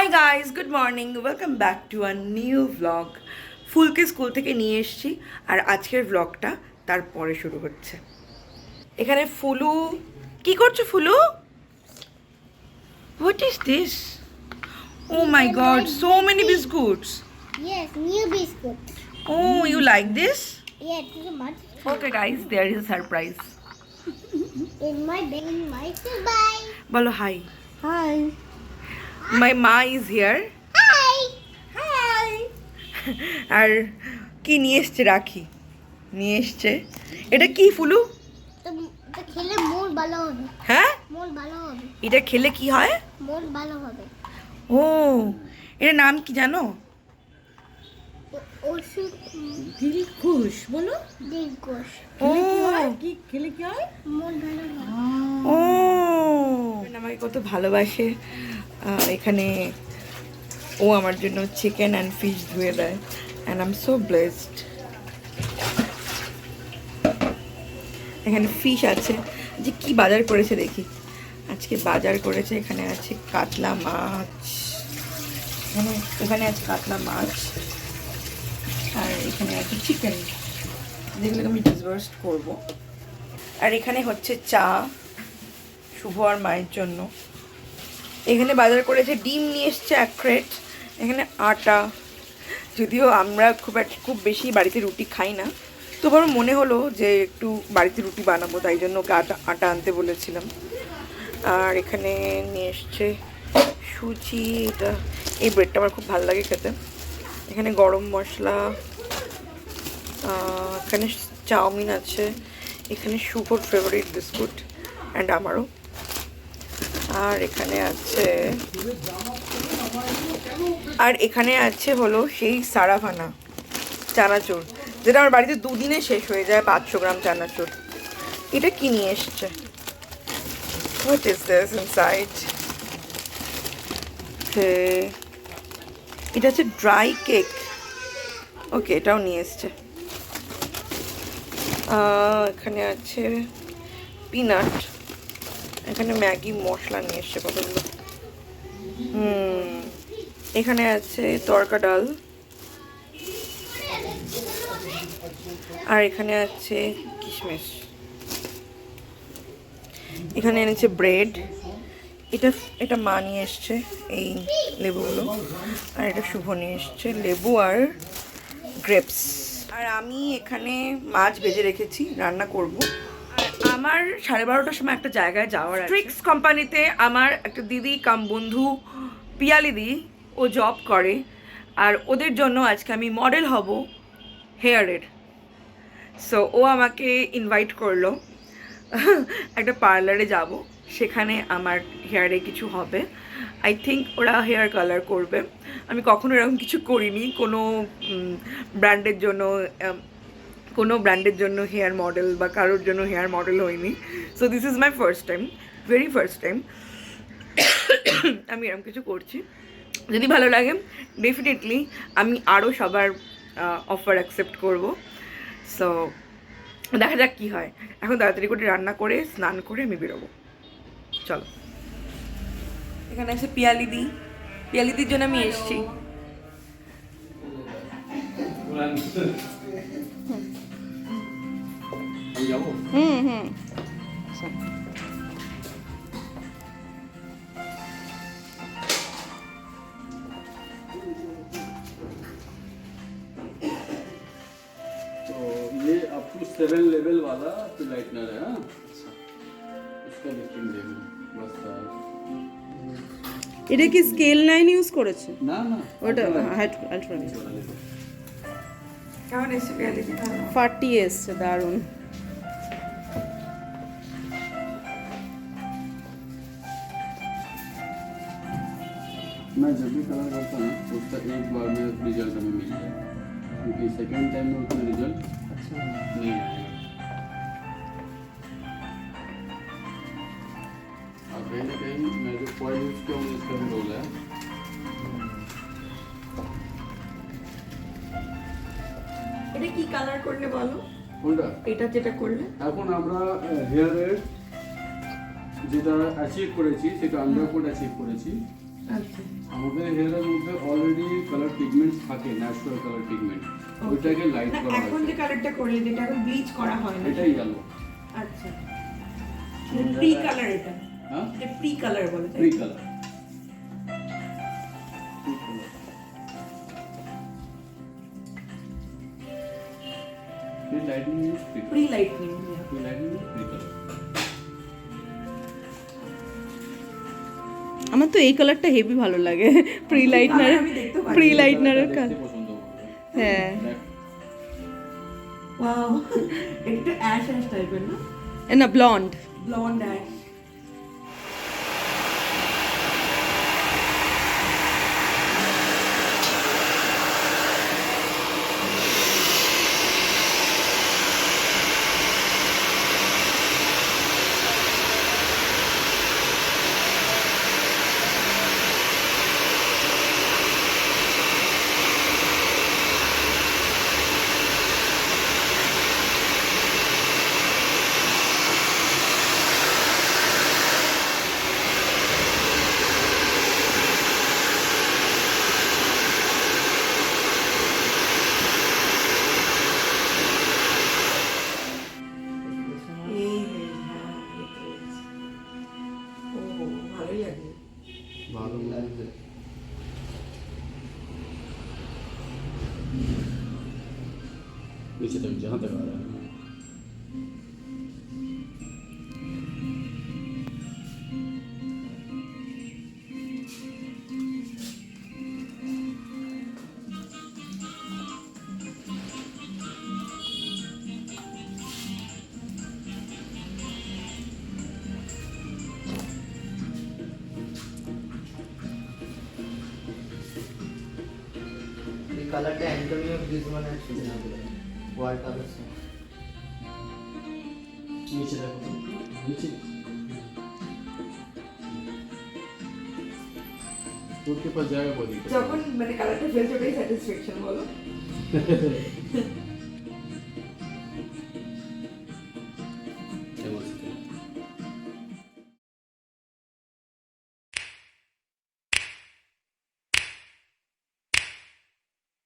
Hi guys good morning welcome back to a new vlog ফুলকে school থেকে নিয়ে এসেছি আর আজকের ভ্লগটা তারপরে শুরু হচ্ছে। এখানে ফুলু কি করছ Fulu? What is this oh my god so many biscuits Yes, new biscuit. Oh you like this Yeah, this is much. Okay guys there is surprise In my bed, in my bye. বলো hi Hi. My ma is here Hi. Hi. আর কি নিয়ে এসছে রাখি? নিয়ে এসছে? এটা কি ফুলু? খেলে মন ভালো হবে। হ্যাঁ? মন ভালো হবে। এটা খেলে কি হয়? মন ভালো হবে। ও এর নাম কি জানো? ও- ওষুধ দিলখুশ বলো। দিগোষ ও। কি খেলে কি হয়? মন ভালো হবে। ও। আমাকে কত ভালোবাসে। এখানে ও আমার জন্য চিকেন অ্যান্ড ফিশ ধুয়ে দেয় and I am so blessed এখানে ফিশ আছে। যে কি বাজার করেছে দেখি। আজকে বাজার করেছে, এখানে আছে কাতলা মাছ। এখানে এখানে আছে কাতলা মাছ। আর এখানে আছে চিকেন যেগুলোকে আমি ডিসবার্সড করব। আর এখানে হচ্ছে চা, শুভ আর মায়ের জন্য। এখানে বাজার করেছে ডিম নিয়ে এসছে এক ক্রেট এখানে আটা। যদিও আমরা খুব খুব বেশি বাড়িতে রুটি খাই না। তো আমার মনে হলো যে একটু বাড়িতে রুটি বানাবো, তাই জন্য ওকে আটা আটা আনতে বলেছিলাম। আর এখানে নিয়ে এসছে সুজি, এটা, এই ব্রেডটা আমার খুব ভালো লাগে খেতে। এখানে গরম মশলা এখানে চাউমিন আছে, এখানে শুভর ফেভারিট বিস্কুট অ্যান্ড আমারও। আর এখানে আছে আর এখানে আছে হলো সেই সারাভানা চানাচুর, যেটা আমার বাড়িতে দুদিনে শেষ হয়ে যায় পাঁচশো গ্রাম চানাচুর। এটা কি নিয়ে এসছে? এটা হচ্ছে ড্রাই কেক ওকে এটাও নিয়ে এসছে। এখানে আছে পিনাট এখানে ম্যাগি মশলা নিয়ে এসছে কতগুলো হুম, এখানে আছে তরকা ডাল। আর এখানে আছে কিশমিশ। এখানে এনেছে ব্রেড। এটা এটা মা নিয়ে এসছে এই লেবুগুলো। আর এটা শুভ নিয়ে এসছে। লেবু আর গ্রেপস। আর আমি এখানে মাছ ভেজে রেখেছি, রান্না করব। আমার সাড়ে বারোটার সময় একটা জায়গায় যাওয়ার ট্রিক্স কোম্পানিতে আমার একটা দিদি, কাম বন্ধু পিয়ালিদি ও জব করে। আর ওদের জন্য আজকে আমি মডেল হব হেয়ারের সো ও আমাকে ইনভাইট করল। একটা পার্লারে যাব। সেখানে আমার হেয়ারে কিছু হবে। আই থিঙ্ক ওরা হেয়ার কালার করবে। আমি কখনো এরকম কিছু করিনি। কোনো ব্র্যান্ডের জন্য কোনো ব্র্যান্ডের জন্য হেয়ার মডেল বা কারোর জন্য হেয়ার মডেল হয়নি। So this is my first time very first time আমি এরকম কিছু করছি। যদি ভালো লাগে ডেফিনেটলি আমি আরও সবার অফার অ্যাকসেপ্ট করব। সো দেখা যাক কী হয়। এখন তাড়াতাড়ি করে রান্না করে, স্নান করে আমি বেরোবো। চলো। এখানে আছে পিয়ালিদি পিয়ালিদির জন্য আমি এসেছি। হুম হুম तो ये अप टू सेवन लेवल वाला लाइटनर है हाँ इसका लिफ्टिंग देख लो बस हाँ। এটা কি স্কেল লাইন ইউজ করেছে ना ना ওটা ultra হাইট আলট্রানেট वाला ले लो। কেমন এসছে পিয়ালিদি ভালো ফাটিয়ে এসছে দারুণ मैं जब भी कलर करता हूँ तो उसका एक बार में रिजल्ट हमें मिल जाए क्योंकि सेकंड टाइम में उतना रिजल्ट अच्छा नहीं आएगा और कहीं ना कहीं मैं जो कॉइल यूज किया हूँ इसका भी रोल है এটা কি কালার করলে বলো কোনটা এটা যেটা করলে এখন আমরা হেয়ারের যেটা অ্যাচিভ করেছি সেটা আন্ডারকোট অ্যাচিভ করেছি আচ্ছা আমাদের হেয়ারের মধ্যে অলরেডি কালার পিগমেন্টস থাকে ন্যাচারাল কালার পিগমেন্ট ওইটাকে লাইট করা এখন যে হয়েছে কালারটা করলে যেটা এখন ব্লিচ করা হয় না। এটাই গেল আচ্ছা। প্রি কালার এটা। হ্যাঁ? এটা প্রি কালার বলে তাই pre colour pre lighting is pre pre lightning pre lighting is pre colour আমার তো এই কালারটা হেভি ভালো লাগে। প্রি। লাইটনার আমি প্রি লাইটনারের কালার হ্যাঁ। ওয়াও এটা অ্যাশ অ্যাশ টাইপের না? না ব্লন্ড ব্লন্ড অ্যাশ ഉണ്ടായത് വിശദ വിജാതകാരാണ് কালারটা অ্যান্টোনিও গ্রিজমান আছে না ওয়ার্ল্ড কাপের সময় নিচে দেখো নিচে ওর কে পাস জায়গা বলি যখন মানে কালারটা ফেলতে পেয়ে স্যাটিসফ্যাকশন বলো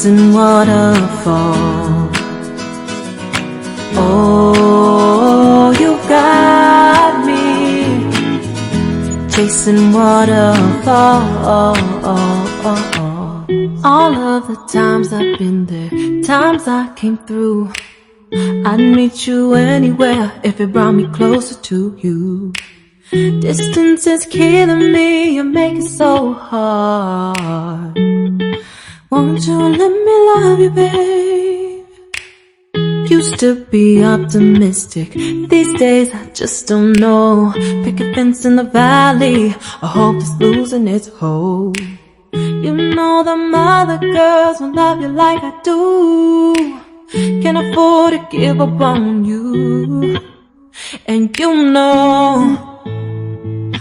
Chasing waterfalls. Oh, you got me chasing waterfalls. All of the times I've been there, times I came through. I'd meet you anywhere if it brought me closer to you. Distance is killing me, you make it so hard. Won't you let me love you, babe? Used to be optimistic, these days I just don't know. Pick a fence in the valley, I hope it's losing its hold. You know the other girls won't love you like I do. Can't afford to give up on you. And you know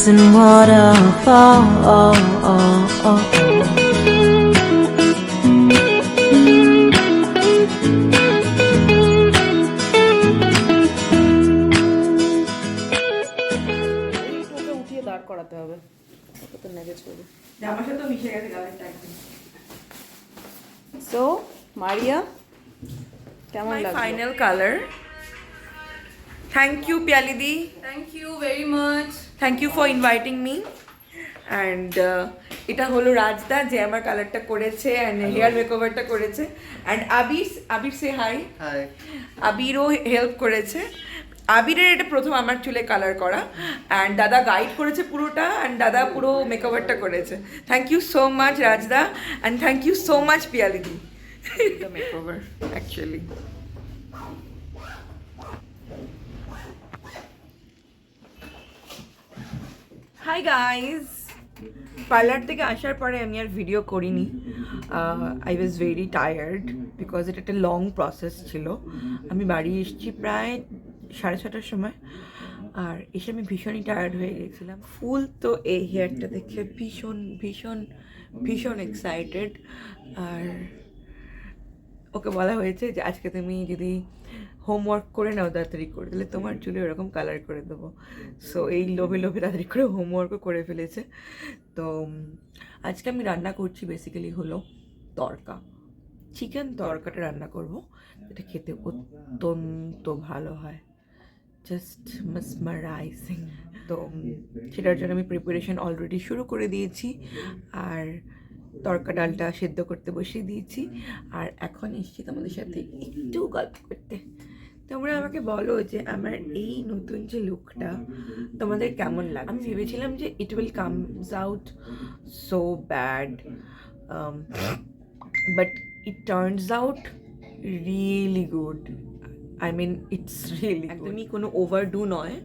racing waterfall. ওকে উঠিয়ে দাঁড় করাতে হবে ওকে তো নেগে ছবি জামার সাথে মিশে গেছে কালারটা একদম সো মারিয়া কেমন my লাগল final color. Thank you, Pyalidi. Thank you very much thank you for inviting me and এটা হলো রাজদা যে আমার কালারটা করেছে অ্যান্ড হেয়ার মেকওভারটা করেছে. অ্যান্ড আবির আবির সে হাই আবিরও হেল্প করেছে. আবিরের এটা প্রথম আমার চুলে কালার করা. অ্যান্ড দাদা গাইড করেছে পুরোটা অ্যান্ড দাদা পুরো মেকওভারটা করেছে. Thank you so much Rajda. And thank you so much পিয়ালিদি. Makeover actually hi guys parlour থেকে আসার পরে আমি আর ভিডিও করিনি। I was very tired because এটা একটা লং প্রসেস ছিল। আমি বাড়ি এসেছি প্রায় সাড়ে ছটার সময়। আর এসে আমি ভীষণই টায়ার্ড হয়ে গেছিলাম। ফুল তো এই হেয়ারটা দেখে ভীষণ ভীষণ ভীষণ এক্সাইটেড আর ওকে বলা হয়েছে যে, আজকে তুমি যদি হোমওয়ার্ক করে নাও তাড়াতাড়ি করে তাহলে তোমার চুলে ওরকম কালার করে দেবো। সো এই লোভে লোভে তাড়াতাড়ি করে হোমওয়ার্কও করে ফেলেছে। তো আজকে আমি রান্না করছি বেসিক্যালি হলো তরকা। চিকেন তরকাটা রান্না করব। এটা খেতে অত্যন্ত ভালো হয়। জাস্ট মাসমারাইজিং তো সেটার জন্য আমি প্রিপারেশন অলরেডি শুরু করে দিয়েছি। আর তরকা ডালটা সেদ্ধ করতে বসিয়ে দিয়েছি। আর এখন এসছি তোমাদের সাথে একটু গল্প করতে। তোমরা আমাকে বলো যে আমার এই নতুন যে লুকটা তোমাদের কেমন লাগে আমি ভেবেছিলাম যে it will comes out so bad but it turns out really good I mean it's really একদমই কোনো ওভারডু নয়।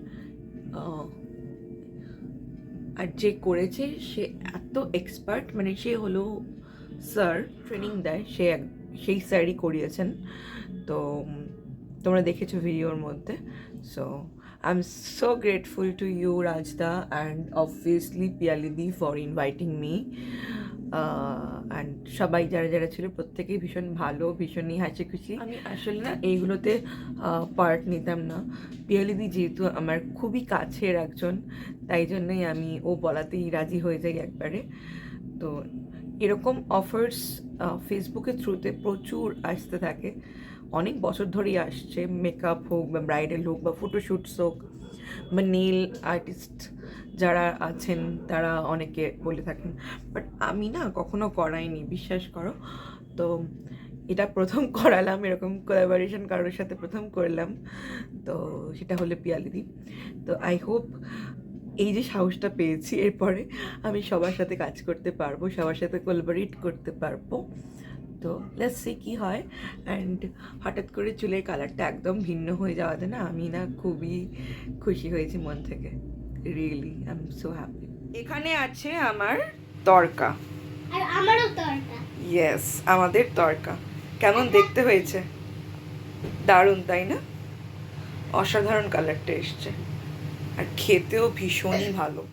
আর যে করেছে, সে এত এক্সপার্ট মানে সে হলো স্যার ট্রেনিং দেয়, সে সেই স্যারই করিয়েছেন। তো তোমরা দেখেছ ভিডিওর মধ্যে। So I am so grateful to you Rajda and obviously পিয়ালিদি for inviting me and সবাই যারা যারা ছিল প্রত্যেকেই ভীষণ ভালো ভীষণই হাসি খুশি আমি আসলে না এইগুলোতে পার্ট নিতাম না। পিয়ালিদি যেহেতু আমার খুবই কাছের একজন তাই জন্যই আমি ও বলাতেই রাজি হয়ে যাই একবারে। তো এরকম অফার্স ফেসবুকের থ্রুতে প্রচুর আসতে থাকে। অনেক বছর ধরেই আসছে। মেকআপ হোক বা ব্রাইডাল হোক বা ফটোশ্যুটস হোক, বা নেল আর্টিস্ট যারা আছেন, তারা অনেকে বলে থাকেন। বাট আমি না কখনো করাইনি, বিশ্বাস করো। তো এটা প্রথম করালাম, এরকম কোলাবোরেশন কারোর সাথে প্রথম করলাম। তো সেটা হলো পিয়ালিদি। তো আই হোপ এই যে সাহসটা পেয়েছি, এরপরে আমি সবার সাথে কাজ করতে পারব, সবার সাথে কোলাবোরেট করতে পারব। তো লেটস সি কী হয়। অ্যান্ড হঠাৎ করে চুলের কালারটা একদম ভিন্ন হয়ে যাওয়াতে না আমি না খুবই খুশি হয়েছি মন থেকে। Really I am so happy এখানে আছে আমার তরকা। আর আমারও তরকা। ইয়েস আমাদের তরকা। কেমন দেখতে হয়েছে? দারুণ তাই না? অসাধারণ কালারটা এসছে। আর খেতেও ভীষণই ভালো।